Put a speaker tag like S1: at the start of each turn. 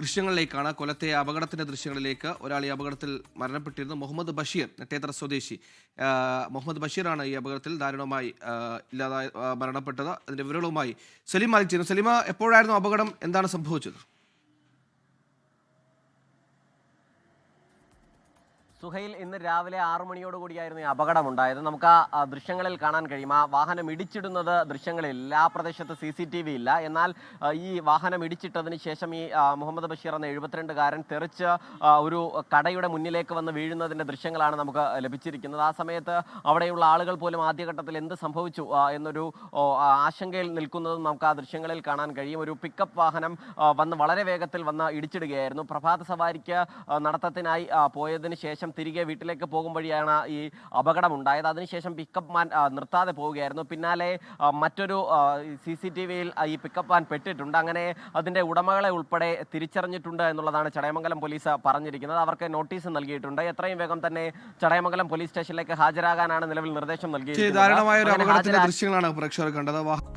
S1: ദൃശ്യങ്ങളിലേക്കാണ് കൊലത്തെ അപകടത്തിന്റെ ദൃശ്യങ്ങളിലേക്ക് ഒരാൾ ഈ അപകടത്തിൽ മരണപ്പെട്ടിരുന്നു. മുഹമ്മദ് ബഷീർ നെട്ടേത്ര സ്വദേശി. മുഹമ്മദ് ബഷീറാണ് ഈ അപകടത്തിൽ ദാരുണമായി ഇല്ലാതായി മരണപ്പെട്ടത്. അതിന്റെ വിവരങ്ങളുമായി സലീം മാലിക് സലീമ എപ്പോഴായിരുന്നു അപകടം? എന്താണ് സംഭവിച്ചത്?
S2: സുഹൈൽ ഇന്ന് രാവിലെ ആറു മണിയോടുകൂടിയായിരുന്നു ഈ അപകടമുണ്ടായത്. നമുക്ക് ആ ദൃശ്യങ്ങളിൽ കാണാൻ കഴിയും. ആ വാഹനം ഇടിച്ചിടുന്നത് ദൃശ്യങ്ങളില്ല. ആ പ്രദേശത്ത് സി സി ടി വി ഇല്ല. എന്നാൽ ഈ വാഹനം ഇടിച്ചിട്ടതിന് ശേഷം ഈ മുഹമ്മദ് ബഷീർ എന്ന എഴുപത്തിരണ്ടുകാരൻ തെറിച്ച് ഒരു കടയുടെ മുന്നിലേക്ക് വന്ന് വീഴുന്നതിന്റെ ദൃശ്യങ്ങളാണ് നമുക്ക് ലഭിച്ചിരിക്കുന്നത്. ആ സമയത്ത് അവിടെയുള്ള ആളുകൾ പോലും ആദ്യഘട്ടത്തിൽ എന്ത് സംഭവിച്ചു എന്നൊരു ആശങ്കയിൽ നിൽക്കുന്നതും നമുക്ക് ആ ദൃശ്യങ്ങളിൽ കാണാൻ കഴിയും. ഒരു പിക്കപ്പ് വാഹനം വന്ന് വളരെ വേഗത്തിൽ വന്ന് ഇടിച്ചിടുകയായിരുന്നു. പ്രഭാത സവാരിക്ക് നടത്തത്തിനായി പോയതിന് ശേഷം തിരികെ വീട്ടിലേക്ക് പോകും വഴിയാണ് ഈ അപകടമുണ്ടായത്. അതിനുശേഷം പിക്കപ്പ് മാൻ നിർത്താതെ പോവുകയായിരുന്നു. പിന്നാലെ മറ്റൊരു സി സി ടി വിയിൽ ഈ പിക്കപ്പ് വാൻ പെട്ടിട്ടുണ്ട്. അങ്ങനെ അതിന്റെ ഉടമകളെ ഉൾപ്പെടെ തിരിച്ചറിഞ്ഞിട്ടുണ്ട് എന്നുള്ളതാണ് ചടയമംഗലം പോലീസ് പറഞ്ഞിരിക്കുന്നത്. അവർക്ക് നോട്ടീസ് നൽകിയിട്ടുണ്ട്. എത്രയും വേഗം തന്നെ ചടയമംഗലം പോലീസ് സ്റ്റേഷനിലേക്ക് ഹാജരാകാനാണ് നിലവിൽ നിർദ്ദേശം
S1: നൽകിയത് ഒരു അപകടത്തിന്റെ ദൃശ്യങ്ങളാണ് പ്രേക്ഷകർ കണ്ടത്.